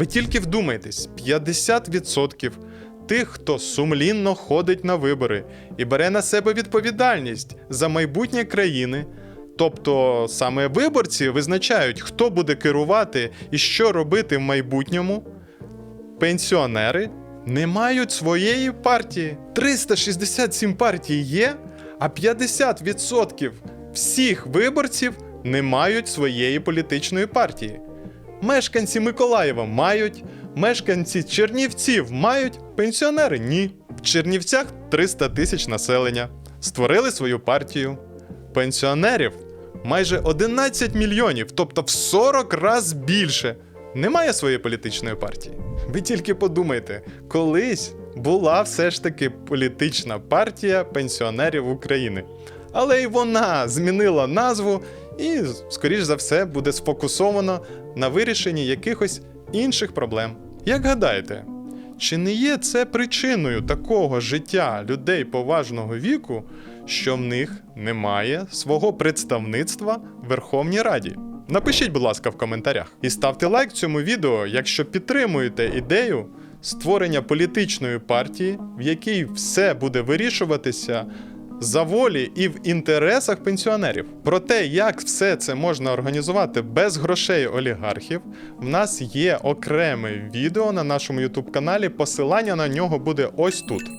Ви тільки вдумайтесь: 50% тих, хто сумлінно ходить на вибори і бере на себе відповідальність за майбутнє країни. Тобто саме виборці визначають, хто буде керувати і що робити в майбутньому. Пенсіонери не мають своєї партії. 367 партій є, а 50% всіх виборців не мають своєї політичної партії. Мешканці Миколаєва мають, мешканці Чернівців мають, пенсіонери ні. В Чернівцях 300 тисяч населення. Створили свою партію. Пенсіонерів майже 11 мільйонів, тобто в 40 раз більше. Немає своєї політичної партії. Ви тільки подумайте, колись була все ж таки політична партія пенсіонерів України. Але й вона змінила назву і, скоріш за все, буде сфокусовано на вирішенні якихось інших проблем. Як гадаєте, чи не є це причиною такого життя людей поважного віку, що в них немає свого представництва в Верховній Раді? Напишіть, будь ласка, в коментарях. І ставте лайк цьому відео, якщо підтримуєте ідею створення політичної партії, в якій все буде вирішуватися за волі і в інтересах пенсіонерів. Про те, як все це можна організувати без грошей олігархів, в нас є окреме відео на нашому YouTube каналі. Посилання на нього буде ось тут.